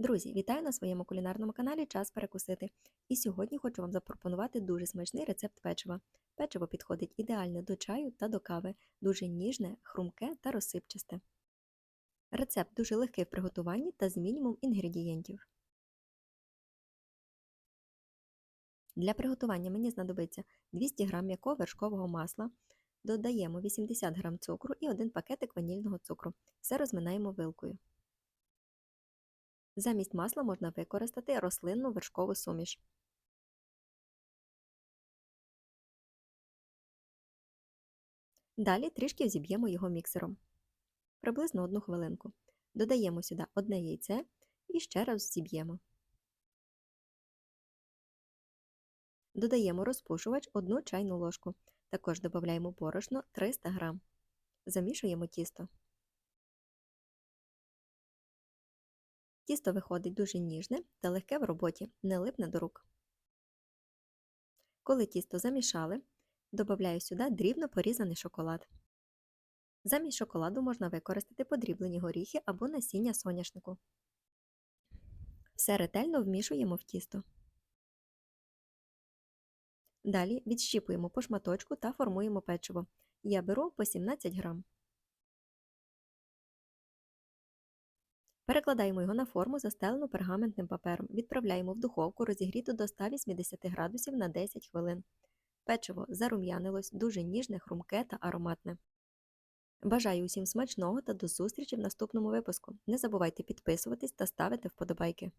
Друзі, вітаю на своєму кулінарному каналі Час перекусити. І сьогодні хочу вам запропонувати дуже смачний рецепт печива. Печиво підходить ідеально до чаю та до кави, дуже ніжне, хрумке та розсипчасте. Рецепт дуже легкий в приготуванні та з мінімум інгредієнтів. Для приготування мені знадобиться 200 г м'якого вершкового масла, додаємо 80 г цукру і 1 пакетик ванільного цукру. Все розминаємо вилкою. Замість масла можна використати рослинну вершкову суміш. Далі трішки взіб'ємо його міксером. Приблизно одну хвилинку. Додаємо сюди одне яйце і ще раз взіб'ємо. Додаємо розпушувач 1 чайну ложку. Також додаємо борошно 300 г. Замішуємо тісто. Тісто виходить дуже ніжне та легке в роботі, не липне до рук. Коли тісто замішали, додаю сюди дрібно порізаний шоколад. Замість шоколаду можна використати подріблені горіхи або насіння соняшнику. Все ретельно вмішуємо в тісто. Далі відщіпуємо по шматочку та формуємо печиво. Я беру по 17 грам. Перекладаємо його на форму, застелену пергаментним папером. Відправляємо в духовку, розігріту до 180 градусів на 10 хвилин. Печиво зарум'янилось, дуже ніжне, хрумке та ароматне. Бажаю усім смачного та до зустрічі в наступному випуску. Не забувайте підписуватись та ставити вподобайки.